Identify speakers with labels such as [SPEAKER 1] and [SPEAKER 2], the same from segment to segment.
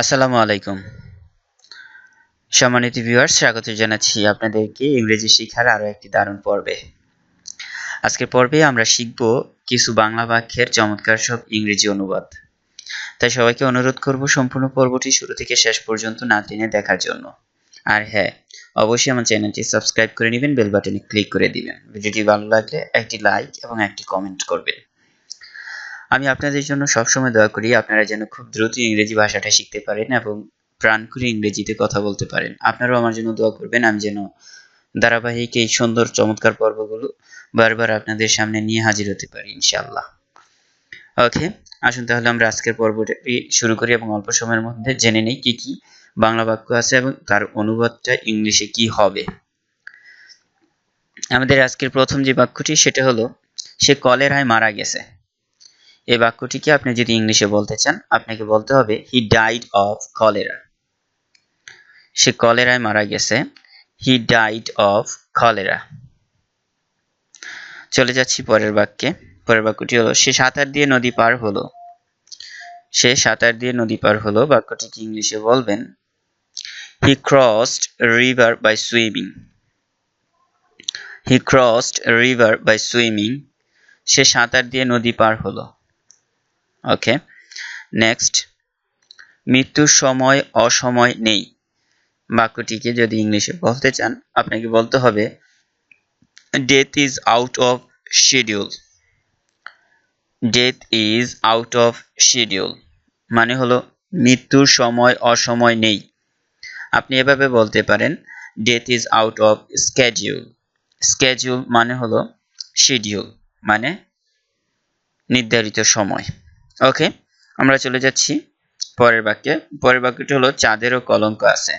[SPEAKER 1] আসসালামু আলাইকুম। সম্মানিত ভিউয়ার্স স্বাগত জানাচ্ছি আপনাদেরকে ইংরেজি শিক্ষার আরও একটি দারুণ পর্বে। আজকের পর্বে আমরা শিখব কিছু বাংলা বাক্যের চমৎকার সব ইংরেজি অনুবাদ। তাই সবাইকে অনুরোধ করব সম্পূর্ণ পর্বটি শুরু থেকে শেষ পর্যন্ত না টেনে দেখার জন্য। আর হ্যাঁ অবশ্যই আমার চ্যানেলটি সাবস্ক্রাইব করে নেবেন, বেল বাটনে ক্লিক করে দিবেন। ভিডিওটি ভালো লাগলে একটি লাইক এবং একটি কমেন্ট করবেন। আমি আপনাদের জন্য সবসময় দোয়া করি আপনারা যেন খুব দ্রুত ইংরেজি ভাষাটা শিখতে পারেন এবং প্রাণ করে ইংরেজিতে কথা বলতে পারেন। আপনারাও আমার জন্য দোয়া করবেন, আমি যেন ধারাবাহিক এই সুন্দর, চমৎকার পর্বগুলো বারবার আপনাদের সামনে নিয়ে হাজির হতে পারি, ইনশাআল্লাহ। ওকে, আসুন তাহলে আমরা আজকের পর্বটি শুরু করি এবং অল্প সময়ের মধ্যে জেনে নেই কি কি বাংলা বাক্য আছে এবং তার অনুবাদটা ইংলিশে কি হবে। আমাদের আজকের প্রথম যে বাক্যটি সেটা হলো, সে কলেরায় মারা গেছে। এই বাক্যটিকে আপনি যদি ইংলিশে বলতে চান, আপনাকে বলতে হবে হি ডাইড অফ কলেরা সে কলেরায় মারা গেছে। হি ডাইড অফ কলেরা চলে যাচ্ছি পরের বাক্যে। পরের বাক্যটি হলো, সে সাঁতার দিয়ে নদী পার হলো। সে সাঁতার দিয়ে নদী পার হলো, বাক্যটিকে ইংলিশে বলবেন he crossed river by swimming he crossed river by swimming সে সাঁতার দিয়ে নদী পার হলো। ওকে নেক্সট মৃত্যুর সময়, অসময় নেই। বাক্যটিকে যদি ইংলিশে বলতে চান, আপনাকে বলতে হবে death is out of schedule death is out of schedule মানে হলো, মৃত্যুর সময়, অসময় নেই। আপনি এভাবে বলতে পারেন death is out of schedule schedule মানে হলো শিডিউল মানে নির্ধারিত সময়। ওকে আমরা চলে যাচ্ছি পরের বাক্যে। পরের বাক্যটি হলো চাঁদেরও কলঙ্ক আছে।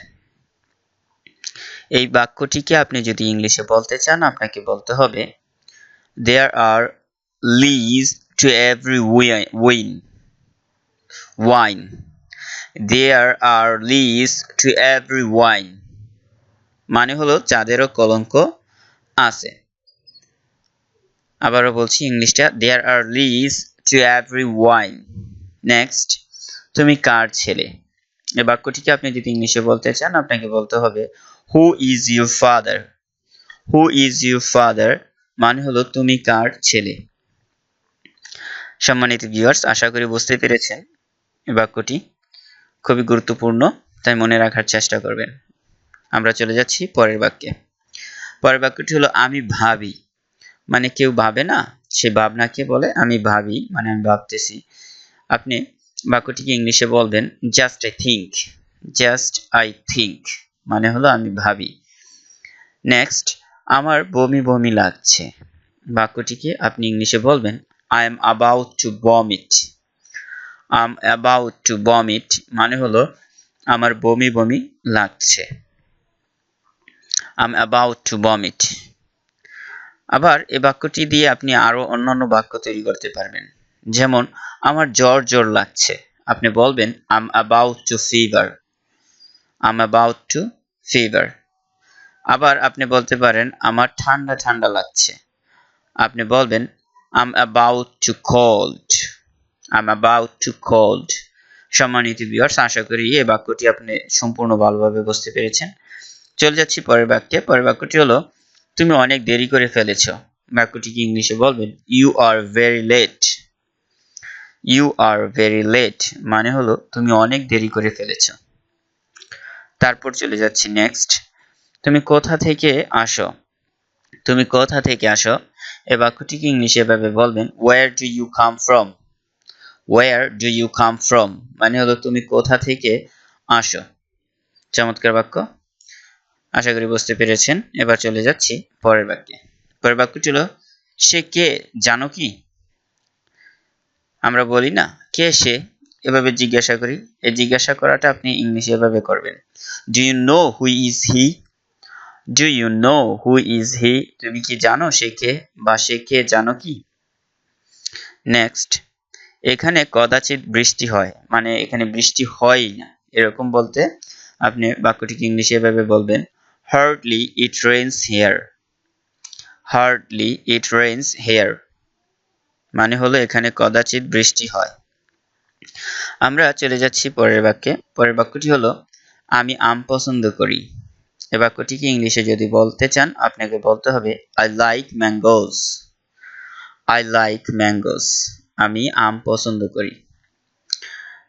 [SPEAKER 1] এই বাক্যটিকে আপনি যদি ইংলিশে বলতে চান, আপনাকে বলতে হবে there are lees to every win wine there are lees to every wine মানে হলো চাঁদেরও কলঙ্ক আছে। আবারও বলছি ইংলিশটা there are lees to every wine next তুমি কার ছেলে? এই বাক্যটিকে আপনি যদি ইংলিশে বলতে চান, আপনাকে বলতে হবে who is your father who is your father মানে হলো তুমি কার ছেলে? সম্মানিত ভিউয়ার্স আশা করি বুঝতে পেরেছেন এই বাক্যটি। খুবই গুরুত্বপূর্ণ, তাই মনে রাখার চেষ্টা করবেন। আমরা চলে যাচ্ছি পরের বাক্যে। পরের বাক্যটি হলো, আমি ভাবি। মানে কেউ ভাবে না সে ভাবনাকে বলে, আমি ভাবি মানে আমি ভাবতেছি, আপনি বাক্যটিকে ইংলিশে বলবেন just I think just I think মানে হলো, আমি ভাবি। নেক্সট আমার বমি বমি লাগছে। বাক্যটিকে আপনি ইংলিশে বলবেন I am about to vomit I am about to vomit মানে হলো, আমার বমি বমি লাগছে। I am about to vomit আবার এই বাক্যটি দিয়ে আপনি আরও অন্যান্য বাক্য তৈরি করতে পারবেন। যেমন, আমার জ্বর জ্বর লাগছে। আপনি বলবেন I'm about to fever I'm about to fever আবার আপনি বলতে পারেন, আমার ঠান্ডা ঠান্ডা লাগছে। আপনি বলবেন I'm about to cold I'm about to cold সম্মানিত ভিউয়ার্স আশা করি এই বাক্যটি আপনি সম্পূর্ণ ভালোভাবে বুঝতে পেরেছেন। চলে যাচ্ছি পরের বাক্যে। পরের বাক্যটি হলো তুমি অনেক দেরি করে ফেলেছ। বাক্যটিকে ইংলিশে বলবেন? You are very late you are very late মানে হলো তুমি অনেক দেরি করে ফেলেছ। তারপর চলে যাচ্ছি নেক্সট তুমি কোথা থেকে আসো? তুমি কোথা থেকে আসো? এ বাক্যটিকে ইংলিশে এভাবে বলবেন? Where do you come from where do you come from মানে হলো তুমি কোথা থেকে আসো? চমৎকার বাক্য। আশা করি বুঝতে পেরেছেন। এবার চলে যাচ্ছি পরের বাক্যে। পরের বাক্যটি হলো, সে কে জানো কি? আমরা বলি, না, কে সে? এভাবে জিজ্ঞাসা করি। এই জিজ্ঞাসা করাটা আপনি ইংলিশে এভাবে করবেন do you know who is he do you know who is he তুমি কি জানো সে কে বা সে কে জানো কি? নেক্সট এখানে কদাচিৎ বৃষ্টি হয়। মানে এখানে বৃষ্টি হয়ই না। এরকম বলতে আপনি বাক্যটিকে ইংলিশে এভাবে বলবেন hardly it rains here hardly it rains here মানে হলো এখানে কদাচিৎ বৃষ্টি হয়। আমরা চলে যাচ্ছি পরের বাক্যে। পরের বাক্যটি হলো, আমি আম পছন্দ করি। এ বাক্যটিকে ইংলিশে যদি বলতে চান, আপনাকে বলতে হবে I like mangoes I like mangoes আমি আম পছন্দ করি।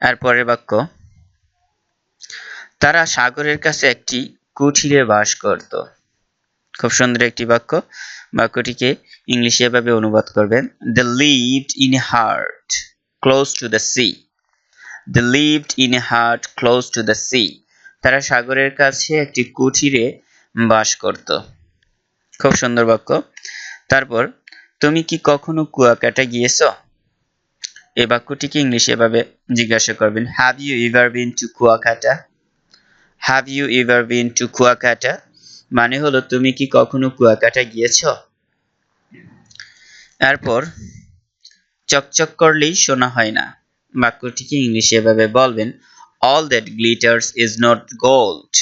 [SPEAKER 1] আর পরের বাক্য, তারা সাগরের কাছে একটি কুঠিরে বাস করত। খুব সুন্দর একটি বাক্য। বাক্যটিকে ইংলিশে এভাবে অনুবাদ করবেন they lived in hut close to the sea they lived in hut close to the sea তারা সাগরের কাছে একটি কুঠিরে বাস করত। খুব সুন্দর বাক্য। তারপর, তুমি কি কখনো কুয়াকাটা গিয়েছ? এই বাক্যটিকে ইংলিশে এভাবে জিজ্ঞাসা করবেন have you ever been to Kuakata have you ever been to Kuakata মানে হলো, তুমি কি কখনো কুয়াকাটা গিয়েছ? এরপর চকচক করলেই শোনা হয় না। বাক্যটিকে ইংলিশে এভাবে বলবেন? All that glitters is not gold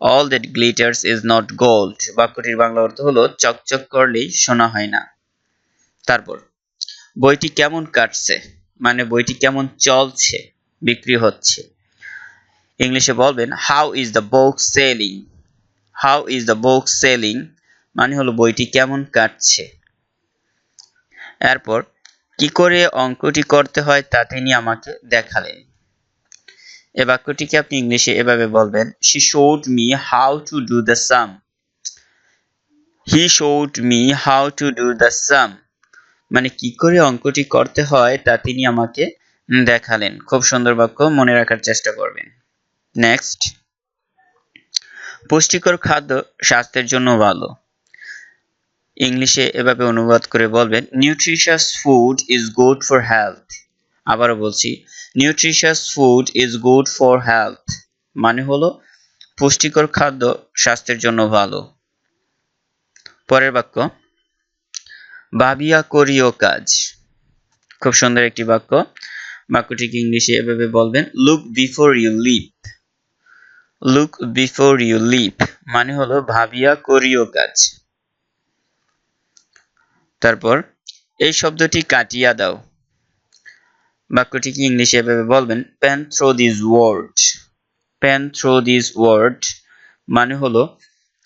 [SPEAKER 1] all that glitters is not gold বাক্যটির বাংলা অর্থ হলো, চকচক করলেই শোনা হয় না। তারপর, বইটি কেমন কাটছে? মানে বইটি কেমন চলছে? বিক্রি হচ্ছে। ইংলিশে বলবেন how is the book selling how is the book selling মানে হলো বইটি কেমন কাটছে? এরপর, কি করে অঙ্কটি করতে হয় তা তিনি আমাকে দেখালেন। এ বাক্যটিকে আপনি ইংলিশে এভাবে বলবেন she showed me how to do the sum he showed me how to do the sum মানে কি করে অঙ্কটি করতে হয় তা তিনি আমাকে দেখালেন। খুব সুন্দর বাক্য, মনে রাখার চেষ্টা করবেন। নেক্সট পুষ্টিকর খাদ্য স্বাস্থ্যের জন্য ভালো। ইংলিশে এভাবে অনুবাদ করে বলবেন nutritious food is good for health আবারও বলছি nutritious food is good for health মানে হলো, পুষ্টিকর খাদ্য স্বাস্থ্যের জন্য ভালো। পরের বাক্য, ভাবিয়া করিও কাজ। খুব সুন্দর একটি বাক্য। বাক্যটিকে ইংলিশে এভাবে বলবেন look before you leap look before you leap মানে হলো ভাবিয়া করিও কাজ তারপর, এই শব্দটি কাটিয়া দাও। বাক্যটি কি ইংলিশে এভাবে বলবেন? Pen through this word pen through this word মানে হলো,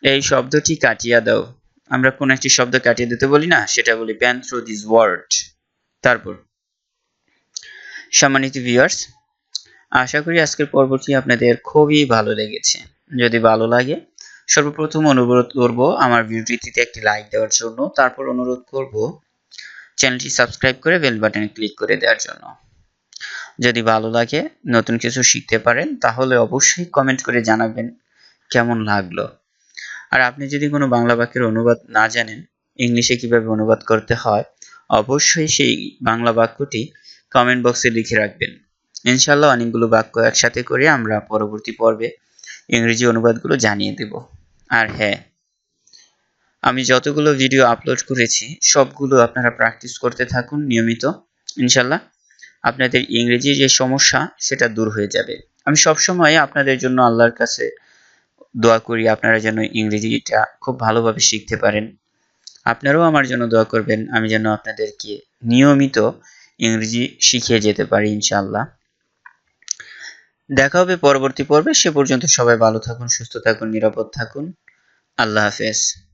[SPEAKER 1] এই শব্দটি কাটিয়া দাও। আমরা কোন একটি শব্দ কাটিয়ে দিতে বলি না, সেটা বলি প্যান থ্রো দিস ওয়ার্ড তারপর, সম্মানিত ভিউয়ার্স আশা করি আজকের পর্বটি আপনাদের খুবই ভালো লেগেছে। যদি ভালো লাগে, সর্বপ্রথম অনুরোধ করব আমার ভিডিওটিতে একটি লাইক দেওয়ার জন্য। তারপর অনুরোধ করব চ্যানেলটি সাবস্ক্রাইব করে বেল বাটনে ক্লিক করে দেওয়ার জন্য। যদি ভালো লাগে, নতুন কিছু শিখতে পারেন, তাহলে অবশ্যই কমেন্ট করে জানাবেন কেমন লাগল। আর আপনি যদি কোনো বাংলা বাক্যের অনুবাদ না জানেন, ইংলিশে কীভাবে অনুবাদ করতে হয়, অবশ্যই সেই বাংলা বাক্যটি কমেন্ট বক্সে লিখে রাখবেন। ইনশাল্লাহ অনেকগুলো বাক্য একসাথে করে আমরা পরবর্তী পর্বে ইংরেজি অনুবাদগুলো জানিয়ে দেব। আর হ্যাঁ আমি যতগুলো ভিডিও আপলোড করেছি, সবগুলো আপনারা প্র্যাকটিস করতে থাকুন নিয়মিত। ইনশাল্লাহ আপনাদের ইংরেজি যে সমস্যা, সেটা দূর হয়ে যাবে। আমি সবসময় আপনাদের জন্য আল্লাহর কাছে দোয়া করি, আপনারা যেন ইংরেজিটা খুব ভালোভাবে শিখতে পারেন। আপনারাও আমার জন্য দোয়া করবেন, আমি যেন আপনাদেরকে নিয়মিত ইংরেজি শিখিয়ে যেতে পারি ইনশাল্লাহ দেখা হবে পরবর্তী পর্বে। সে পর্যন্ত সবাই ভালো থাকুন, সুস্থ থাকুন, নিরাপদ থাকুন। আল্লাহ হাফেজ।